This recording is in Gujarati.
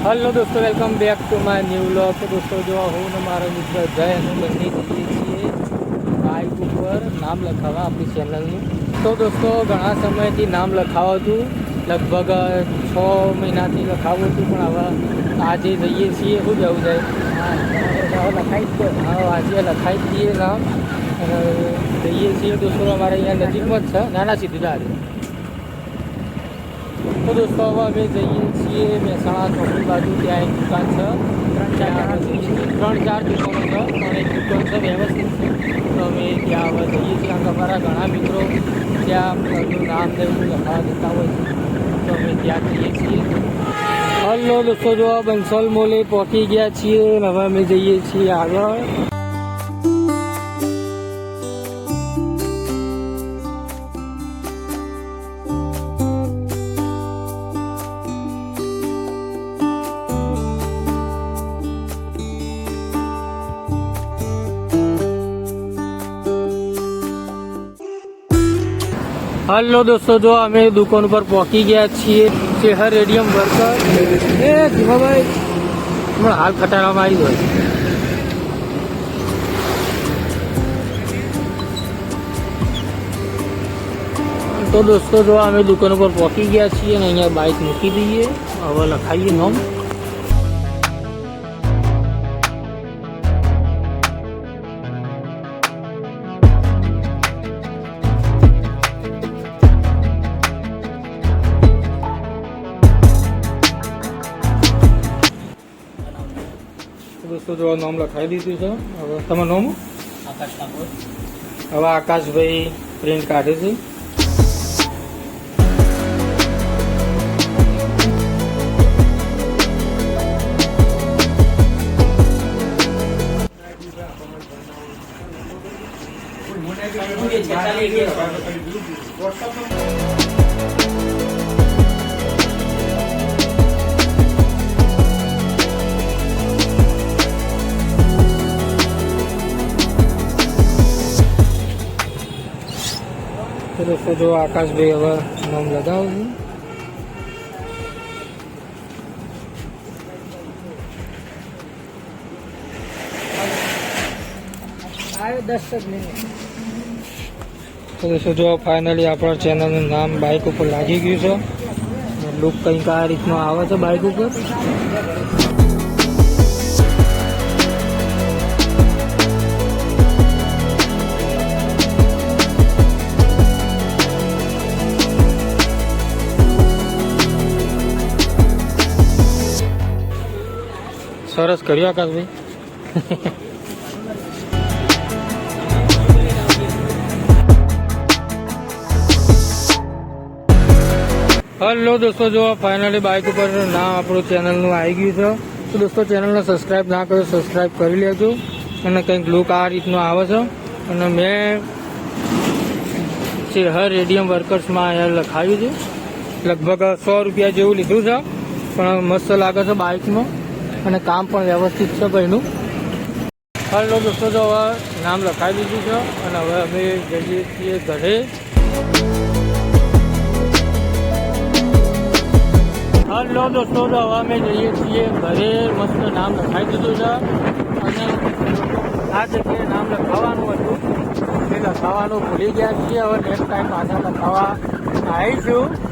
હલો દોસ્તો, welcome back to my new vlog. દોસ્તો, જો હું ને મારો મિત્ર જય અને બંને જઈએ છીએ બાઇક ઉપર નામ લખાવવા આપણી ચેનલનું તો દોસ્તો, ઘણા સમયથી નામ લખાવતું, લગભગ છ મહિનાથી લખાવું હતું પણ હવે આજે જઈએ છીએ, શું જવું જાય? લખાઈ જ હા, આજે લખાઈ જ છીએ નામ. અને જઈએ છીએ દોસ્તો, અમારે અહીંયા નજીકમાં જ છે, નાના સિદ્ધિદાર. તો દોસ્તો હવે અમે જઈએ છીએ મહેસાણા ચોકડી બાજુ ત્યાં એક દુકાન છે. ત્રણ ચાર દુકાનો છે પણ એક દુકાન છે વ્યવસ્થિત. છે તો અમે ત્યાં હવે જઈએ છીએ. કારણ કે અમારા ઘણા મિત્રો ત્યાં એમનું નામ ને એવું લખાવા દેતા હોય છે. તો અમે ત્યાં જઈએ છીએ. હલો દોસ્તો જો આ બંસલ મોલે પહોંચી ગયા છીએ હવે અમે જઈએ છીએ આગળ. હલો દોસ્તો જો અમે દુકાન ઉપર પહોંચી ગયા છીએ શહેર રેડિયમ વર્કર એ ધીમાભાઈ હમણાં હાલ ખટારામાં આવી ગયો તો દોસ્તો જો અમે દુકાન ઉપર પહોંચી ગયા છીએ અને અહીંયા બાઇક મૂકી દઈએ હવે લખાઈએ નોમ દોસ્તો જો નામ લખાવી દીધું છે. હવે તમે નામ? આકાશ ઠાકોર. હવે આકાશભાઈ પ્રિન્ટ કાઢે છે. તો દોસ્તો જો આકાશભાઈ હવે નામ લગાવું તો દોસ્તો જો ફાઇનલી આપણા ચેનલનું નામ બાઇક ઉપર લાગી ગયું છે લુક કંઈક આ રીતનો આવે છે બાઇક ઉપર સરસ કર્યું આકાશભાઈ હલો દોસ્તો, જો ફાઇનલી બાઇક ઉપર નામ આપણું ચેનલનું આવી ગયું છે, તો દોસ્તો ચેનલને સબસ્ક્રાઇબ ના કર્યો સબસ્ક્રાઇબ કરી લેજો અને કંઈક લુક આ રીતનું આવે છે. અને મેં હર રેડિયમ વર્કર્સમાં અહીંયા લખાવ્યું છે, લગભગ સો રૂપિયા જેવું લીધું છે, પણ મસ્ત લાગે છે બાઇકમાં અને કામ પણ વ્યવસ્થિત છે ભાઈનું. હલો દોસ્તો તો હવે નામ લખાવી દીધું છે અને હવે અમે જઈએ છીએ ઘરે. હલો દોસ્તો તો હવે અમે જઈએ છીએ ઘરે. મસ્ત નામ લખાવી દીધું છે. અને આ જગ્યાએ નામ લખાવવાનું હતું. એ લખાવવાનું ભૂલી ગયા છીએ. હવે નેક્સ્ટ ટાઈમ પાછા લખાવવા આવીશું.